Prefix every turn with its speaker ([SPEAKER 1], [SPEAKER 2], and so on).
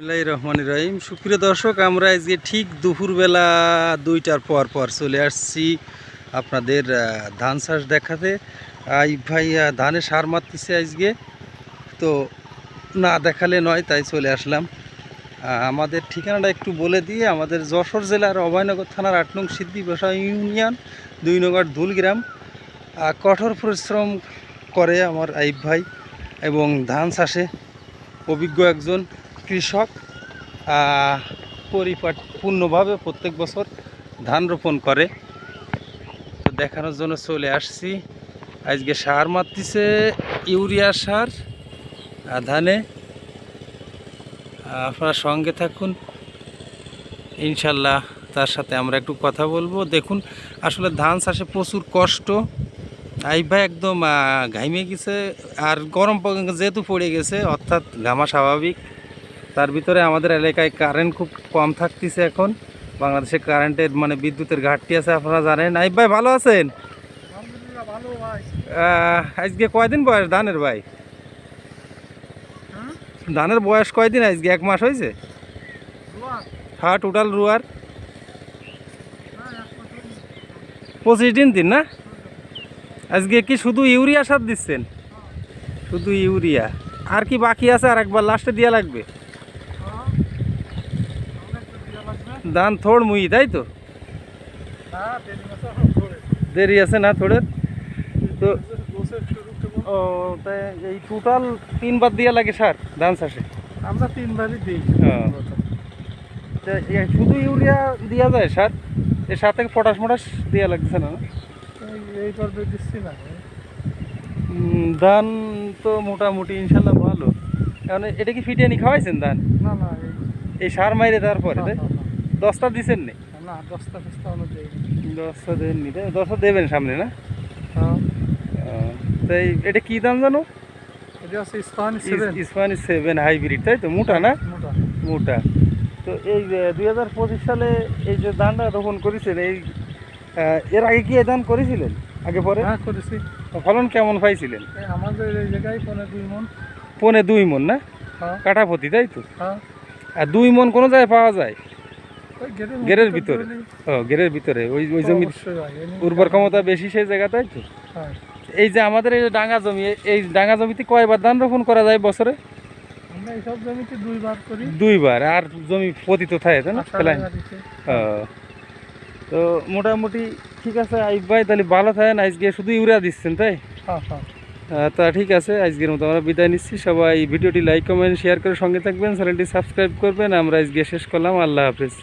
[SPEAKER 1] রহমান রহিম। সুপ্রিয় দর্শক, আমরা আজকে ঠিক দুপুরবেলা দুইটার পর পর চলে আসছি আপনাদের ধান চাষ দেখাতে। আই ভাই ধানে সার মারতেছে আজকে। তো না দেখালে নয়, তাই চলে আসলাম। আমাদের ঠিকানাটা একটু বলে দিয়ে আমাদের যশোর জেলার অভয়নগর থানার আট নং সিদ্ধি বসা ইউনিয়ন, দুই নগর ধুলগ্রাম কঠোর পরিশ্রম করে আমার আইব ভাই এবং ধান চাষে অভিজ্ঞ একজন। কৃষক আহ, পূর্ণভাবে প্রত্যেক বছর ধান রোপণ করে। তো দেখানোর জন্য চলে আসছি। আজকে সার মারতেছে ইউরিয়া সার ধানে। আপনারা সঙ্গে থাকুন। ইনশাল্লাহ তার সাথে আমরা একটু কথা বলব। দেখুন আসলে ধান চাষে প্রচুর কষ্ট। আই ভাই একদম ঘাইমে গেছে। আর গরম যেহেতু পড়ে গেছে অর্থাৎ ঘামা স্বাভাবিক। তার ভিতরে আমাদের এলাকায় কারেন্ট খুব কম থাকতেছে এখন। বাংলাদেশে কারেন্টের মানে বিদ্যুতের ঘাটতি আছে আপনারা জানেন। আইব ভাই ভালো আছেন? আজকে কয়দিন বয়স ধানের ভাই?
[SPEAKER 2] হ্যাঁ?
[SPEAKER 1] ধানের বয়স কয়দিন আজকে? এক মাস হয়েছে? হ্যাঁ টোটাল রুয়ার?
[SPEAKER 2] হ্যাঁ।
[SPEAKER 1] পঁচিশ দিন দিন না? আজকে কি শুধু ইউরিয়া সার দিচ্ছেন? শুধু ইউরিয়া। আর কি বাকি আছে? আর একবার লাস্টে দেওয়া লাগবে
[SPEAKER 2] হ্যাঁ অনেকটা দিয়া লাগবে
[SPEAKER 1] ধান থোড় মুই তাই তো? দেরি আছে না থোড়ের? তো ও তাই এই টোটাল তিনবার দেওয়া লাগে সার ধান চাষে?
[SPEAKER 2] আমরা তিনবারই দিই।
[SPEAKER 1] হ্যাঁ। শুধু ইউরিয়া দেওয়া যায় সার? এর সাথে পটাশ মটাশ দেওয়া লাগছে না না?
[SPEAKER 2] এই- পর্বে দিচ্ছি না।
[SPEAKER 1] ধান তো মোটামুটি ইনশাল্লাহ ভালো। কারণ এটা কি ফিটিয়ানি খাওয়াইছেন ধান?
[SPEAKER 2] না না এই
[SPEAKER 1] সার মাইরে তারপরে
[SPEAKER 2] না,
[SPEAKER 1] তাই? দশটা দিছেন নি?
[SPEAKER 2] না দশটা ফেস্তা হলো
[SPEAKER 1] দশটা দেননি দশটা দেবেন সামনে না?
[SPEAKER 2] হ্যাঁ।
[SPEAKER 1] তাই এটা কি দাম জানো?
[SPEAKER 2] এটা ইস্পাহানি সেভেন
[SPEAKER 1] হাইব্রিড তাই তো? মোটা না?
[SPEAKER 2] মোটা।
[SPEAKER 1] মোটা। তো এই দুই হাজার পঁচিশ সালে এই যে ধানটা রোপণ করেছেন এই এর আগে কি এই ধান করেছিলেন? আগে পরে?
[SPEAKER 2] হ্যাঁ করেছি।
[SPEAKER 1] ফলন কেমন পাইছিলেন?
[SPEAKER 2] আমাদের এই জায়গায় পনে দুই মন।
[SPEAKER 1] পনে দুই মন না?
[SPEAKER 2] হ্যাঁ।
[SPEAKER 1] কাঠাপতি তাই তো?
[SPEAKER 2] হ্যাঁ।
[SPEAKER 1] আর দুই মন কোনো জায়গায় পাওয়া যায়?
[SPEAKER 2] মধ্যে
[SPEAKER 1] ভিতরে? ও গেরের ভিতরে। ওই ওই জমির
[SPEAKER 2] এমনি
[SPEAKER 1] উর্বর ক্ষমতা বেশি সেই জায়গা তাই তো?
[SPEAKER 2] হ্যাঁ।
[SPEAKER 1] এই যে আমাদের এই ডাঙ্গা জমি এই ডাঙ্গা জমিতে কয়বার ধান রোপণ করা যায় বছরে?
[SPEAKER 2] আমরা এইসব জমিতে দুইবার
[SPEAKER 1] আর জমি পতিত থাকে তাই না? ফেলাই তো মোটামুটি ঠিক আছে আইব ভাই তাহলে ভালো থাকেন। আজকে শুধু ইউরিয়া দিচ্ছেন তাই?
[SPEAKER 2] হ্যাঁ হ্যাঁ।
[SPEAKER 1] তা ঠিক আছে আজকের মতো আমরা বিদায় নিচ্ছি। সবাই ভিডিওটি লাইক কমেন্ট শেয়ার করে সঙ্গে থাকবেন। চ্যানেলটি সাবস্ক্রাইব করবেন। আমরা আজকে শেষ করলাম। আল্লাহ হাফেজ।